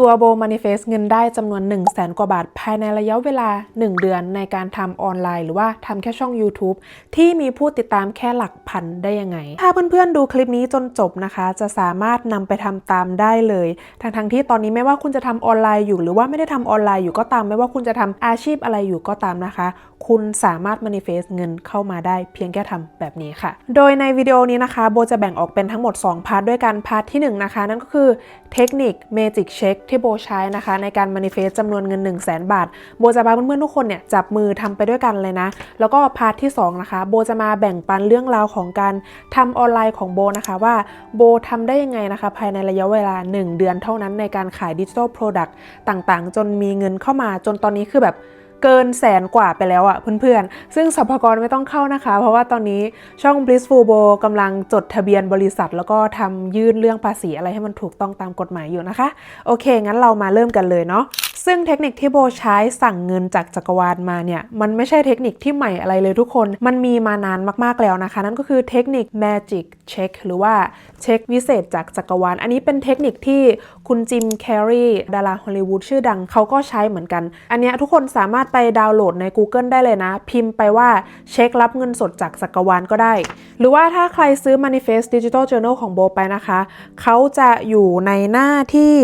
ตัวโบ manifest เงินได้จำนวน 1 0 0 0 0แสนกว่าบาท ภายในระยะเวลา 1 เดือนในการทำออนไลน์ หรือว่าทำแค่ช่อง YouTube ที่มีผู้ติดตามแค่หลักพันได้ยังไง ถ้าเพื่อนๆดูคลิปนี้จนจบนะคะ จะสามารถนำไปทำตามได้เลย ทั้งๆที่ตอนนี้ไม่ว่าคุณจะทำออนไลน์อยู่ หรือว่าไม่ได้ทำออนไลน์อยู่ก็ตาม ไม่ว่าคุณจะทำอาชีพอะไรอยู่ก็ตามนะคะ คุณสามารถ manifest เงินเข้ามาได้เพียงแค่ทำแบบนี้ค่ะ โดยในวิดีโอนี้นะคะโบจะแบ่งออกเป็นทั้งหมด 2 พาร์ทด้วยกัน พาร์ทที่1นะคะนั่นก็คือเทคนิค Magic Check ที่โบใช้นะคะ ในการมานิเฟสจำนวนเงิน 1 0 0 0 0แบาท โบจะพาเพื่อนๆทุกคนเนี่ยจับมือทำไปด้วยกันเลยนะ แล้วก็พาร์ทที่ 2 นะคะ โบจะมาแบ่งปันเรื่องราวของการทำออนไลน์ของโบนะคะว่าโบทำได้ยังไงนะคะ ภายในระยะเวลา 1 เดือนเท่านั้นในการขายดิจิทัลโปรดักต์ต่างๆ จนมีเงินเข้ามาจนตอนนี้คือแบบ เกินแสนกว่าไปแล้วอะเพื่อนๆ ซึ่งสรรพากรไม่ต้องเข้านะคะ เพราะว่าตอนนี้ช่อง Blissful Bo กำลังจดทะเบียนบริษัท แล้วก็ทำยื่นเรื่องภาษีอะไรให้มันถูกต้องตามกฎหมายอยู่นะคะ โอเค งั้นเรามาเริ่มกันเลยเนาะ ซึ่งเทคนิคที่โบใช้สั่งเงินจากจักรวาลมาเนี่ย มันไม่ใช่เทคนิคที่ใหม่อะไรเลยทุกคน มันมีมานานมากๆแล้วนะคะ นั่นก็คือเทคนิค Magic Check หรือว่าเช็ควิเศษจากจักรวาล อันนี้เป็นเทคนิคที่คุณจิมแคร์รีดาราฮอลลีวูดชื่อดังเขาก็ใช้เหมือนกัน อันเนี้ยทุกคนสามารถไปดาวน์โหลดใน Google ได้เลยนะ พิมพ์ไปว่าเช็ครับเงินสดจากจักรวาลก็ได้ หรือว่าถ้าใครซื้อ Manifest Digital Journal ของโบไปนะคะ เขาจะอยู่ในหน้าที่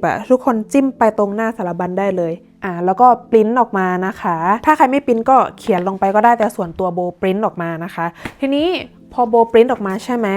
450อะทุกคนจิ้มไปตรงหน้าสารบัญได้เลยอ่าแล้วก็ปริ้นออกมานะคะ ถ้าใครไม่ปริ้นก็เขียนลงไปก็ได้แต่ส่วนตัวโบปริ้นออกมานะคะ ทีนี้ พอโบปริ้นออกมาใช่ไหม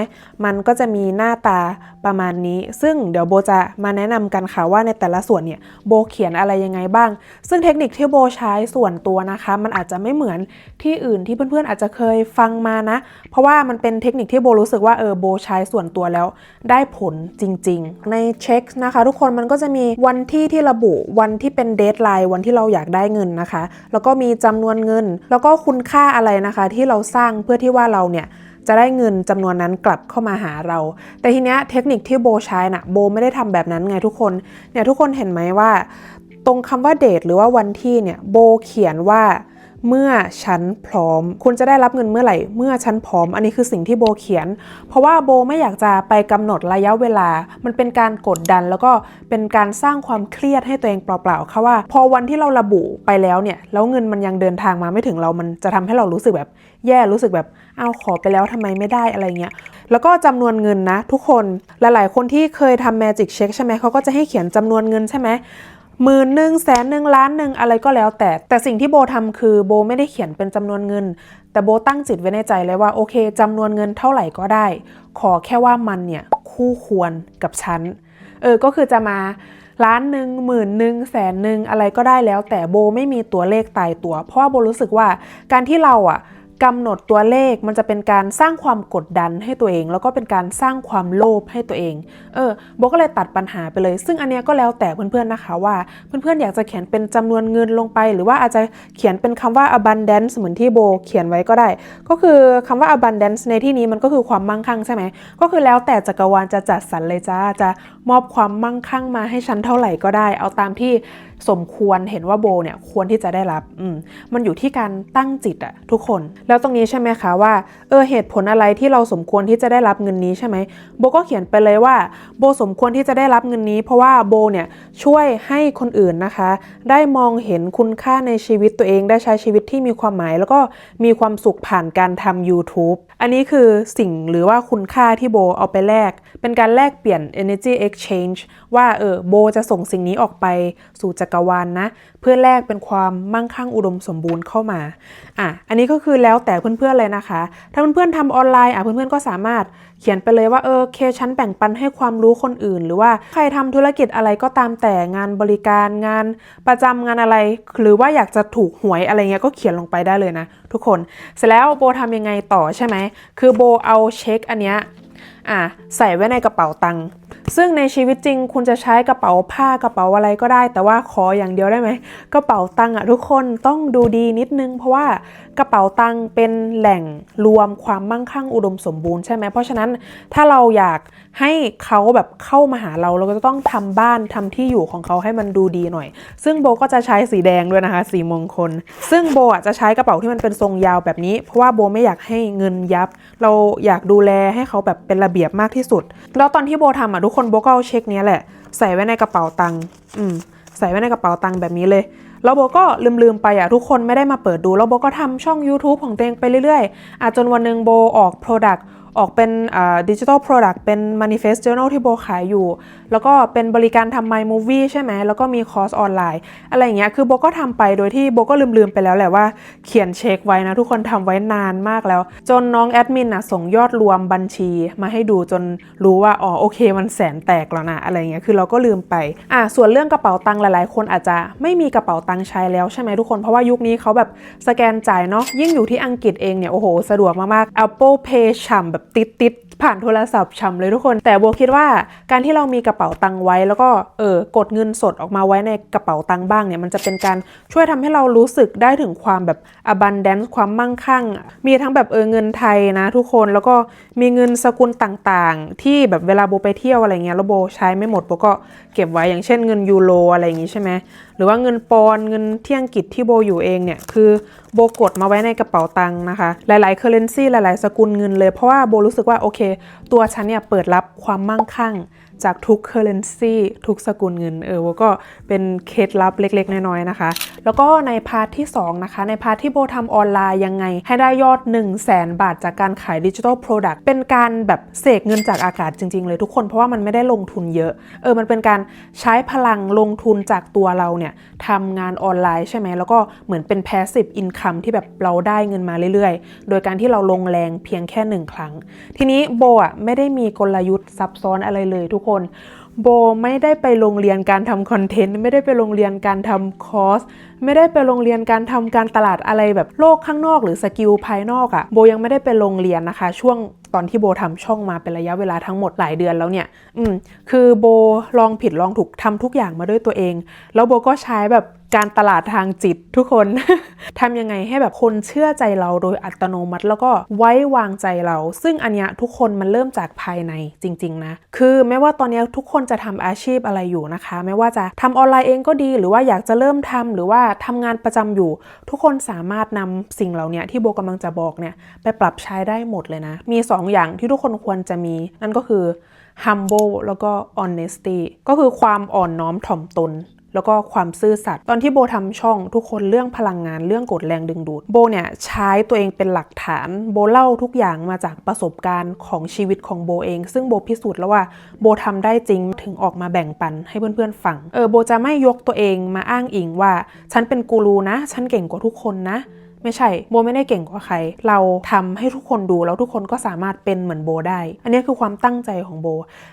มันก็จะมีหน้าตาประมาณนี้ ซึ่งเดี๋ยวโบจะมาแนะนำกันค่ะว่าในแต่ละส่วนเนี่ยโบเขียนอะไรยังไงบ้าง ซึ่งเทคนิคที่โบใช้ส่วนตัวนะคะ มันอาจจะไม่เหมือนที่อื่นที่เพื่อนๆอาจจะเคยฟังมานะ เพราะว่ามันเป็นเทคนิคที่โบรู้สึกว่าเออโบใช้ส่วนตัวแล้ว ได้ผลจริง ๆ ในเช็คนะคะ ทุกคนมันก็จะมีวันที่ที่ระบุวันที่เป็นเดทไลน์วันที่เราอยากได้เงินนะคะ แล้วก็มีจำนวนเงิน แล้วก็คุณค่าอะไรนะคะ ที่เราสร้างเพื่อที่ว่าเราเนี่ย จะได้เงินจำนวนนั้นกลับเข้ามาหาเรา แต่ทีเนี้ยเทคนิคที่โบใช้น่ะโบไม่ได้ทำแบบนั้นไงทุกคนเนี่ยทุกคนเห็นไหมว่า ตรงคำว่าเดทหรือว่าวันที่เนี่ยโบเขียนว่า เมื่อฉันพร้อม คุณจะได้รับเงินเมื่อไหร่ เมื่อฉันพร้อม อันนี้คือสิ่งที่โบเขียน เพราะว่าโบไม่อยากจะไปกำหนดระยะเวลา มันเป็นการกดดัน แล้วก็เป็นการสร้างความเครียดให้ตัวเองเปล่าๆค่ะว่า พอวันที่เราระบุไปแล้วเนี่ย แล้วเงินมันยังเดินทางมาไม่ถึงเรา มันจะทำให้เรารู้สึกแบบแย่รู้สึกแบบเอาขอไปแล้วทำไมไม่ได้อะไรเงี้ย แล้วก็จำนวนเงินนะ ทุกคน หลายๆ คนที่เคยทำ Magic Check ใช่ไหมเขาก็จะให้เขียนจำนวนเงินใช่ไหม หมื่นหนึ่งแสนหนึ่งล้านหนึ่งอะไรก็แล้วแต่ แต่สิ่งที่โบทำคือโบไม่ได้เขียนเป็นจำนวนเงิน แต่โบตั้งจิตไว้ในใจเลยว่าโอเคจำนวนเงินเท่าไหร่ก็ได้ ขอแค่ว่ามันเนี่ยคู่ควรกับฉันเออก็คือจะมาล้านหนึ่งหมื่นหนึ่งแสนหนึ่งอะไรก็ได้แล้ว แต่โบไม่มีตัวเลขตายตัว เพราะว่าโบรู้สึกว่าการที่เราอะ กำหนดตัวเลขมันจะเป็นการสร้างความกดดันให้ตัวเอง แล้วก็เป็นการสร้างความโลภให้ตัวเอง เออโบก็เลยตัดปัญหาไปเลย ซึ่งอันเนี้ยก็แล้วแต่เพื่อนๆนะคะว่า เพื่อนๆ อยากจะเขียนเป็นจำนวนเงินลงไป หรือว่าอาจจะเขียนเป็นคำว่า abundance เหมือนที่โบเขียนไว้ก็ได้ ก็คือคำว่า abundance ในที่นี้มันก็คือความมั่งคั่งใช่ไหมก็คือแล้วแต่จักรวาลจะจัดสรรเลยจ้าจะมอบความมั่งคั่งมาให้ฉันเท่าไหร่ก็ได้ เอาตามที่ สมควรเห็นว่าโบเนี่ยควรที่จะได้รับอืมมันอยู่ที่การตั้งจิตอะทุกคน แล้วตรงนี้ใช่ไหมคะว่าเออเหตุผลอะไรที่เราสมควรที่จะได้รับเงินนี้ใช่ไหมโบก็เขียนไปเลยว่าโบสมควรที่จะได้รับเงินนี้ เพราะว่าโบเนี่ยช่วยให้คนอื่นนะคะ ได้มองเห็นคุณค่าในชีวิตตัวเองได้ใช้ชีวิตที่มีความหมาย แล้วก็มีความสุขผ่านการทำ YouTube อันนี้คือสิ่งหรือว่าคุณค่าที่โบเอาไปแลก เป็นการแลกเปลี่ยน energy exchange ว่าเออโบจะส่งสิ่งนี้ออกไปสู่จักรวาลนนะ เพื่อแลกเป็นความมั่งคั่งอุดมสมบูรณ์เข้ามาอะอันนี้ก็คือแล้วแต่เพื่อนๆเลยนะคะ ถ้าเพื่อนๆทำออนไลน์อะเพื่อนๆก็สามารถเขียนไปเลยว่าเออเคฉันแบ่งปันให้ความรู้คนอื่น หรือว่าใครทำธุรกิจอะไรก็ตามแต่งานบริการงานประจำงานอะไร หรือว่าอยากจะถูกหวยอะไรเงี้ยก็เขียนลงไปได้เลยนะ ทุกคน เสร็จแล้วโบทำยังไงต่อใช่ไหมคือโบเอาเช็คอันเนี้ยอะใส่ไว้ในกระเป๋าตังค์ ซึ่งในชีวิตจริงคุณจะใช้กระเป๋าผ้ากระเป๋าอะไรก็ได้ แต่ว่าขออย่างเดียวได้ไหมกระเป๋าตังค์อะทุกคนต้องดูดีนิดนึง เพราะว่า กระเป๋าตังค์เป็นแหล่งรวมความมั่งคั่งอุดมสมบูรณ์ใช่ไหมเพราะฉะนั้นถ้าเราอยากให้เขาแบบเข้ามาหาเราเราก็จะต้องทำบ้านทำที่อยู่ของเขาให้มันดูดีหน่อย ซึ่งโบก็จะใช้สีแดงด้วยนะคะสีมงคล ซึ่งโบอะจะใช้กระเป๋าที่มันเป็นทรงยาวแบบนี้ เพราะว่าโบไม่อยากให้เงินยับ เราอยากดูแลให้เขาแบบเป็นระเบียบมากที่สุด แล้วตอนที่โบทำอะทุกคนโบก็เอาเช็คเนี้ยแหละ ใส่ไว้ในกระเป๋าตังค์อืมใส่ไว้ในกระเป๋าตังค์แบบนี้เลย แล้วโบก็ลืมๆไปอะทุกคนไม่ได้มาเปิดดูแล้วโบก็ทำช่อง YouTube ของตัวเองไปเรื่อยๆอาจจนวันหนึ่งโบออก Product ออกเป็นดิจิทัลโปรดักต์เป็น manifest journal ที่โบขายอยู่ แล้วก็เป็นบริการทำ my movie ใช่ไหม แล้วก็มีคอร์สออนไลน์ อะไรอย่างเงี้ยคือโบก็ทำไปโดยที่โบก็ลืมๆไปแล้วแหละว่าเขียนเช็คไว้นะ ทุกคนทำไว้นานมากแล้ว จนน้องแอดมินอะส่งยอดรวมบัญชีมาให้ดูจนรู้ว่า อ๋อโอเคมันแสนแตกแล้วนะอะไรเงี้ยคือเราก็ลืมไปอะส่วนเรื่องกระเป๋าตังค์หลายๆ คนอาจจะไม่มีกระเป๋าตังค์ใช้แล้วใช่ไหมทุกคนเพราะว่ายุคนี้เขาแบบสแกนจ่ายเนาะยิ่งอยู่ที่อังกฤษเองเนี่ยโอ้โหสะดวกมากๆ Apple Pay ฉ่ำแบบติดๆผ่านโทรศัพท์ฉ่ำเลยทุกคน แต่โบคิดว่าการที่เรามีกระเป๋าตังค์ไว้ แล้วก็เออกดเงินสดออกมาไว้ในกระเป๋าตังค์บ้างเนี่ยมันจะเป็นการช่วยทำให้เรารู้สึกได้ถึงความแบบ abundance ความมั่งคั่ง มีทั้งแบบเออเงินไทยนะทุกคนแล้วก็มีเงินสกุลต่างๆ ที่แบบเวลาโบไปเที่ยวอะไรเงี้ยแล้วโบใช้ไม่หมดโบก็เก็บไว้อย่างเช่นเงินยูโรอะไรอย่างงี้ใช่ไหม หรือว่าเงินปอนเงินเที่ยงกิจที่โบอยู่เองเนี่ย คือโบกดมาไว้ในกระเป๋าตังค์นะคะ หลายๆเคอร์เรนซีหลาย ๆ สกุลเงินเลย เพราะว่าโบรู้สึกว่าโอเค ตัวฉันเนี่ยเปิดรับความมั่งคั่ง จากทุกเคอร์เรนซีทุกสกุลเงินเออโบก็เป็นเคล็ดลับเล็ก ๆ น้อยๆนะคะ แล้วก็ในพาร์ทที่ 2 นะคะ ในพาร์ทที่โบทำออนไลน์ยังไง ให้ได้ยอด 1 0 0 0 0แบาทจากการขายดิจิทัลโปรดักต์เป็นการแบบเสกเงินจากอากาศจริง ๆ เลยทุกคนเพราะว่ามันไม่ได้ลงทุนเยอะเออมันเป็นการใช้พลังลงทุนจากตัวเราเนี่ยทำงานออนไลน์ใช่ไหมแล้วก็เหมือนเป็น passive income ที่แบบเราได้เงินมาเรื่อยๆ โดยการที่เราลงแรงเพียงแค่หนึ่งครั้ง ทีนี้โบอะไม่ได้มีกลยุทธ์ซับซ้อนอะไรเลยทุกคนโบไม่ได้ไปโรงเรียนการทำคอนเทนต์ไม่ได้ไปโรงเรียนการทำคอร์สไม่ได้ไปโรงเรียนการทำการตลาดอะไรแบบโลกข้างนอกหรือสกิลภายนอกอะ่ะโบยังไม่ได้ไปโรงเรียนนะคะ ช่วงตอนที่โบทำช่องมาเป็นระยะเวลาทั้งหมดหลายเดือนแล้วเนี่ย อืม คือโบลองผิดลองถูกทำทุกอย่างมาด้วยตัวเอง แล้วโบก็ใช้แบบ การตลาดทางจิตทุกคน ทำยังไงให้แบบคนเชื่อใจเราโดยอัตโนมัติ แล้วก็ไว้วางใจเรา ซึ่งอันเนี้ยทุกคนมันเริ่มจากภายในจริง ๆ นะ คือไม่ว่าตอนนี้ทุกคนจะทำอาชีพอะไรอยู่นะคะ ไม่ว่าจะทำออนไลน์เองก็ดี หรือว่าอยากจะเริ่มทำหรือว่าทำงานประจำอยู่ ทุกคนสามารถนำสิ่งเหล่านี้ที่โบกำลังจะบอกเนี่ยไปปรับใช้ได้หมดเลยนะ มี2อย่างที่ทุกคนควรจะมี นั่นก็คือ humble แล้วก็ honesty ก็คือความอ่อนน้อมถ่อมตน แล้วก็ความซื่อสัตย์ตอนที่โบทำช่องทุกคนเรื่องพลังงานเรื่องกดแรงดึงดูดโบเนี่ยใช้ตัวเองเป็นหลักฐานโบเล่าทุกอย่างมาจากประสบการณ์ของชีวิตของโบเอง ซึ่งโบพิสูจน์แล้วว่าโบทำได้จริงถึงออกมาแบ่งปันให้เพื่อนๆฟังเออโบจะไม่ยกตัวเองมาอ้างอิงว่า ฉันเป็นกูรูนะ ฉันเก่งกว่าทุกคนนะ ไม่ใช่โบไม่ได้เก่งกว่าใคร เราทำให้ทุกคนดูแล้วทุกคนก็สามารถเป็นเหมือนโบได้ อันนี้คือความตั้งใจของโบ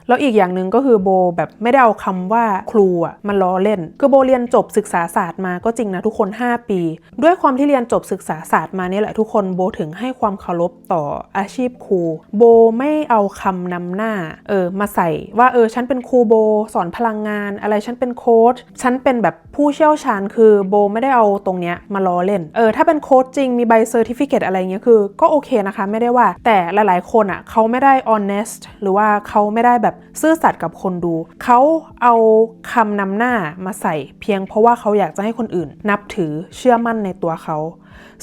แล้วอีกอย่างหนึ่งก็คือโบแบบไม่ได้เอาคำว่าครูอะมันล้อเล่นคือโบเรียนจบศึกษาศาสตร์มาก็จริงนะทุกคน 5 ปี ด้วยความที่เรียนจบศึกษาศาสตร์มาเนี่ยแหละทุกคนโบถึงให้ความเคารพต่ออาชีพครูโบไม่เอาคำนำหน้าเออมาใส่ว่าเออฉันเป็นครูโบสอนพลังงาน อะไรฉันเป็นโค้ชฉันเป็นแบบผู้เชี่ยวชาญคือโบไม่ได้เอาตรงเนี้ยมาล้อเล่นเออถ้าเป็นโค้ชจริงมีใบเซอร์ติฟิเคตอะไรเงี้ยคือก็โอเคนะคะ ไม่ได้ว่า แต่หลาย ๆ คนอะเขาไม่ได้ honest หรือว่าเขาไม่ได้แบบซื่อสัตย์กับคนดู เขาเอาคำนำหน้ามาใส่ เพียงเพราะว่าเขาอยากจะให้คนอื่น นับถือเชื่อมั่นในตัวเขา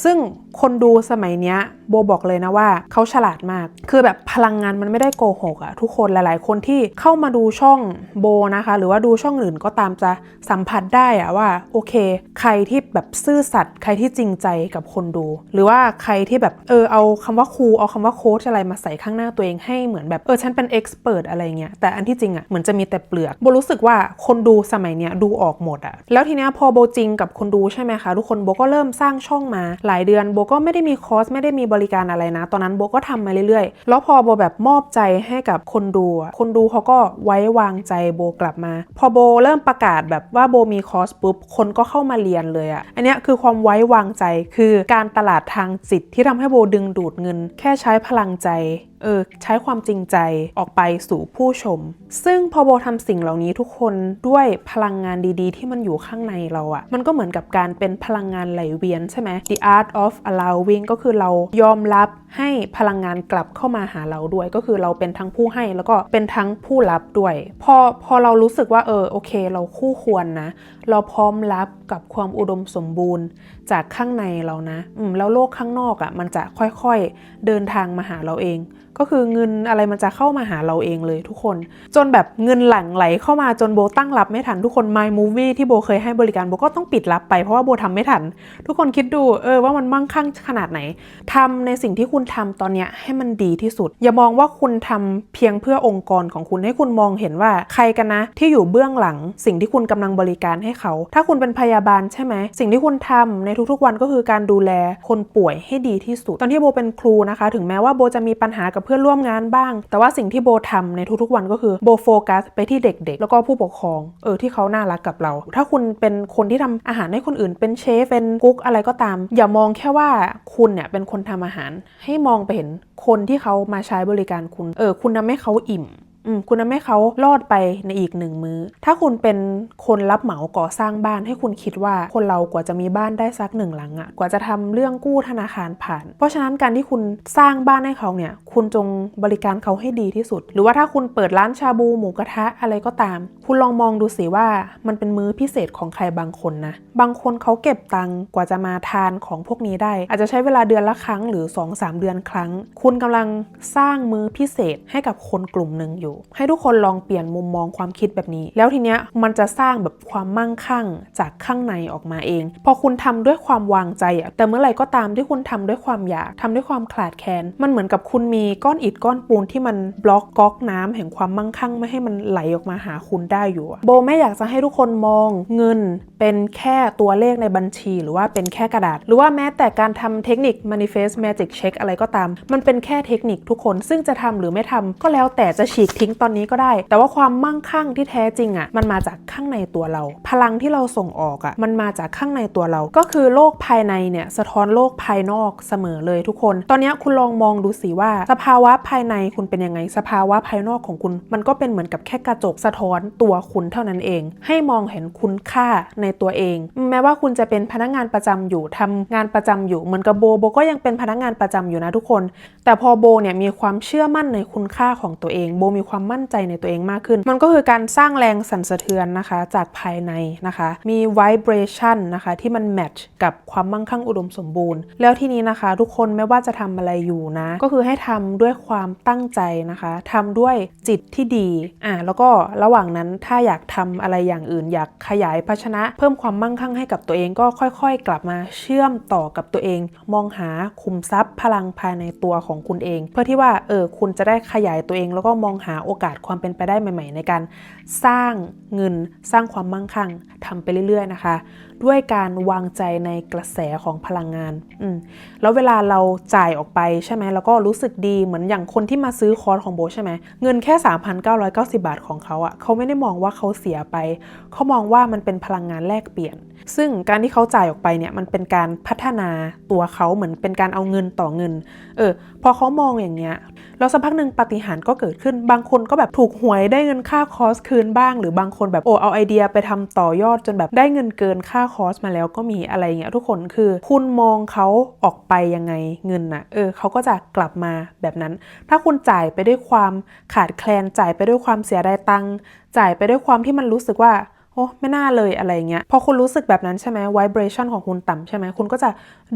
ซึ่งคนดูสมัยเนี้ย โบบอกเลยนะว่าเขาฉลาดมาก คือแบบพลังงานมันไม่ได้โกหกอะทุกคนหลาย ๆ คนที่เข้ามาดูช่องโบนะคะ หรือว่าดูช่องอื่นก็ตามจะสัมผัสได้อะว่าโอเค ใครที่แบบซื่อสัตย์ใครที่จริงใจกับคนดู หรือว่าใครที่แบบเออเอาคำว่าครูเอาคำว่าโค้ชอะไรมาใส่ข้างหน้าตัวเองให้เหมือนแบบเออฉันเป็นเอ็กซ์เพรสอะไรเงี้ยแต่อันที่จริงอะเหมือนจะมีแต่เปลือกโบรู้สึกว่าคนดูสมัยเนี้ยดูออกหมดอะแล้วทีเนี้ยพอโบจริงกับคนดูใช่ไหมคะทุกคนโบก็เริ่มสร้างช่องมา หลายเดือนโบก็ไม่ได้มีคอร์สไม่ได้มีบริการอะไรนะ ตอนนั้นโบก็ทำมาเรื่อยๆ แล้วพอโบแบบมอบใจให้กับคนดู คนดูเขาก็ไว้วางใจโบกลับมา พอโบเริ่มประกาศแบบว่าโบมีคอร์สปุ๊บ คนก็เข้ามาเรียนเลยอะอันเนี้ยคือความไว้วางใจ คือการตลาดทางจิตที่ทำให้โบดึงดูดเงิน แค่ใช้พลังใจ เออใช้ความจริงใจออกไปสู่ผู้ชม ซึ่งพอโบทำสิ่งเหล่านี้ทุกคนด้วยพลังงานดีๆ ที่มันอยู่ข้างในเราอะมันก็เหมือนกับการเป็นพลังงานไหลเวียนใช่ไหม The art of allowing ก็คือเรายอมรับให้พลังงานกลับเข้ามาหาเราด้วย ก็คือเราเป็นทั้งผู้ให้แล้วก็เป็นทั้งผู้รับด้วย พอพอเรารู้สึกว่าเออโอเค เราคู่ควรนะ เราพร้อมรับกับความอุดมสมบูรณ์จากข้างในเรานะ อืมแล้วโลกข้างนอกอะ่ะมันจะค่อยๆเดินทางมาหาเราเองก็คือเงินอะไรมันจะเข้ามาหาเราเองเลยทุกคน จนแบบเงินหลั่งไหลเข้ามาจนโบตั้งรับไม่ทันทุกคน My Movie ที่โบเคยให้บริการโบก็ต้องปิดรับไปเพราะว่าโบทำไม่ทัน ทุกคนคิดดูเออว่ามันมั่งคั่งขนาดไหนทำในสิ่งที่คุณทำตอนเนี้ยให้มันดีที่สุด อย่ามองว่าคุณทำเพียงเพื่อองค์กรของคุณให้คุณมองเห็นว่าใครกันนะ ที่อยู่เบื้องหลัง สิ่งที่คุณกำลังบริการให้เขา ถ้าคุณเป็นพยาบาลใช่ไหมสิ่งที่คุณทำในทุกๆวันก็คือการดูแลคนป่วยให้ดีที่สุด ตอนที่โบเป็นครูนะคะ ถึงแม้ว่าโบจะมีปัญหากับเพื่อนร่วมงานบ้าง แต่ว่าสิ่งที่โบทำในทุกๆวันก็คือโบโฟกัสไปที่เด็กๆ แล้วก็ผู้ปกครอง เออที่เขาน่ารักกับเรา ถ้าคุณเป็นคนที่ทำอาหารให้คนอื่น เป็นเชฟ เป็นกุ๊กอะไรก็ตาม อย่ามองแค่ว่าคุณเนี่ยเป็นคนทำอาหาร ให้มองไปเห็นคนที่เขามาใช้บริการคุณ เออ คุณทำให้เขาอิ่ม คุณทำให้เขารอดไปในอีกหนึ่งมือ้อ ถ้าคุณเป็นคนรับเหมาก่อสร้างบ้านให้คุณคิดว่าคนเรากว่าจะมีบ้านได้สักหนึ่งหลังอะ่ะกว่าจะทำเรื่องกู้ธนาคารผ่าน เพราะฉะนั้นการที่คุณสร้างบ้านให้เขาเนี่ย คุณจงบริการเขาให้ดีที่สุด หรือว่าถ้าคุณเปิดร้านชาบูหมูกระทะอะไรก็ตาม คุณลองมองดูสิว่ามันเป็นมื้อพิเศษของใครบางคนนะ บางคนเขาเก็บตังค์กว่าจะมาทานของพวกนี้ได้ อาจจะใช้เวลาเดือนละครั้งหรือ 2-3 เดือนครั้ง คุณกำลังสร้างมื้อพิเศษให้กับคนกลุ่มหนึ่งอยู่ให้ทุกคนลองเปลี่ยนมุมมองความคิดแบบนี้ แล้วทีเนี้ยมันจะสร้างแบบความมั่งคั่งจากข้างในออกมาเอง พอคุณทำด้วยความวางใจอะแต่เมื่อไหร่ก็ตามที่คุณทำด้วยความอยากทำด้วยความขาดแคลนมันเหมือนกับคุณมีก้อนอิฐก้อนปูนที่มันบล็อกก๊อกน้ำแห่งความมั่งคั่งไม่ให้มันไหลออกมาหาคุณได้อยู่อะโบไม่อยากจะให้ทุกคนมองเงินเป็นแค่ตัวเลขในบัญชี หรือว่าเป็นแค่กระดาษ หรือว่าแม้แต่การทำเทคนิค manifest magic check อะไรก็ตาม มันเป็นแค่เทคนิคทุกคนซึ่งจะทำหรือไม่ทำก็แล้วแต่จะฉีกทิ้งตอนนี้ก็ได้ แต่ว่าความมั่งคั่งที่แท้จริงอะ่ะมันมาจากข้างในตัวเรา พลังที่เราส่งออกอะ่ะมันมาจากข้างในตัวเรา ก็คือโลกภายในเนี่ยสะท้อนโลกภายนอกเสมอเลยทุกคน ตอนนี้คุณลองมองดูสิว่า สภาวะภายในคุณเป็นยังไง สภาวะภายนอกของคุณ มันก็เป็นเหมือนกับแค่กระจกสะท้อนตัวคุณเท่านั้นเอง ให้มองเห็นคุณค่าในตัวเอง แม้ว่าคุณจะเป็นพนักงานประจำอยู่ทำงานประจำอยู่เหมือนกับโบโบก็ยังเป็นพนักงานประจำอยู่นะทุกคน แต่พอโบเนี่ยมีความเชื่อมั่นในคุณค่าของตัวเองโบมีความมั่นใจในตัวเองมากขึ้น มันก็คือการสร้างแรงสั่นสะเทือนนะคะ จากภายในนะคะ มี vibration นะคะที่มันแมทช์กับความมั่งคั่งอุดมสมบูรณ์ แล้วทีนี้นะคะ ทุกคนไม่ว่าจะทำอะไรอยู่นะ ก็คือให้ทำด้วยความตั้งใจนะคะทำด้วยจิตที่ดีอ่าแล้วก็ระหว่างนั้นถ้าอยากทำอะไรอย่างอื่น อยากขยายภาชนะ เพิ่มความมั่งคั่งให้กับตัวเองก็ค่อยๆ กลับมาเชื่อมต่อกับตัวเอง มองหาคุมทรัพย์พลังภายในตัวของคุณเอง เพื่อที่ว่าเออคุณจะได้ขยายตัวเองแล้วก็มองหาโอกาสความเป็นไปได้ใหม่ ๆ ในการสร้างเงินสร้างความมั่งคั่งทำไปเรื่อย ๆ นะคะ ด้วยการวางใจในกระแสของพลังงานอืมแล้วเวลาเราจ่ายออกไปใช่ไหมแล้วก็รู้สึกดีเหมือนอย่างคนที่มาซื้อคอร์สของโบใช่ไหมเงินแค่ 3,990 บาทของเขาอะ่ะเขาไม่ได้มองว่าเขาเสียไป เขามองว่ามันเป็นพลังงานแลกเปลี่ยน ซึ่งการที่เขาจ่ายออกไปเนี่ยมันเป็นการพัฒนาตัวเขาเหมือนเป็นการเอาเงินต่อเงิน เออพอเขามองอย่างเงี้ยแล้วสักพักหนึ่งปาฏิหารย์ก็เกิดขึ้น บางคนก็แบบถูกหวยได้เงินค่าคอร์สคืนบ้าง หรือบางคนแบบโอ้เอาไอเดียไปทำต่อยอดจนแบบได้เงินเกินค่าคอร์สมาแล้วก็มีอะไรเงี้ยทุกคนคือคุณมองเขาออกไปยังไงเงินน่ะเออเขาก็จะกลับมาแบบนั้น ถ้าคุณจ่ายไปด้วยความขาดแคลนจ่ายไปด้วยความเสียดายตังค์จ่ายไปด้วยความที่มันรู้สึกว่าโอ้ไม่น่าเลยอะไรเงี้ยพอคุณรู้สึกแบบนั้นใช่ไหม vibration ของคุณต่ำใช่ไหมคุณก็จะ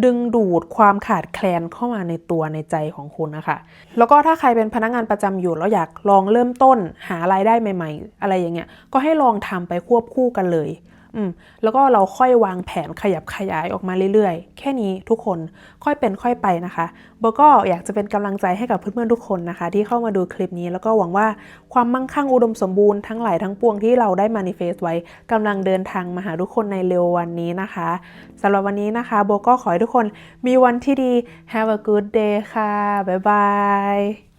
ดึงดูดความขาดแคลนเข้ามาในตัวในใจของคุณนะคะแล้วก็ถ้าใครเป็นพนักงานประจำอยู่แล้วอยากลองเริ่มต้นหารายได้ใหม่ ๆ อะไรอย่างเงี้ยก็ให้ลองทำไปควบคู่กันเลย อืมแล้วก็เราค่อยวางแผนขยับขยายออกมาเรื่อยๆ แค่นี้ทุกคนค่อยเป็นค่อยไปนะคะโบก็อยากจะเป็นกำลังใจให้กับเพื่อนๆทุกคนนะคะ ที่เข้ามาดูคลิปนี้แล้วก็หวังว่าความมั่งคั่งอุดมสมบูรณ์ทั้งหลายทั้งปวงที่เราได้มานิเฟสไว้กำลังเดินทางมาหาทุกคนในเร็ววันนี้นะคะสำหรับวันนี้นะคะโบก็ขอให้ทุกคนมีวันที่ดี have a good day ค่ะบ๊ายบาย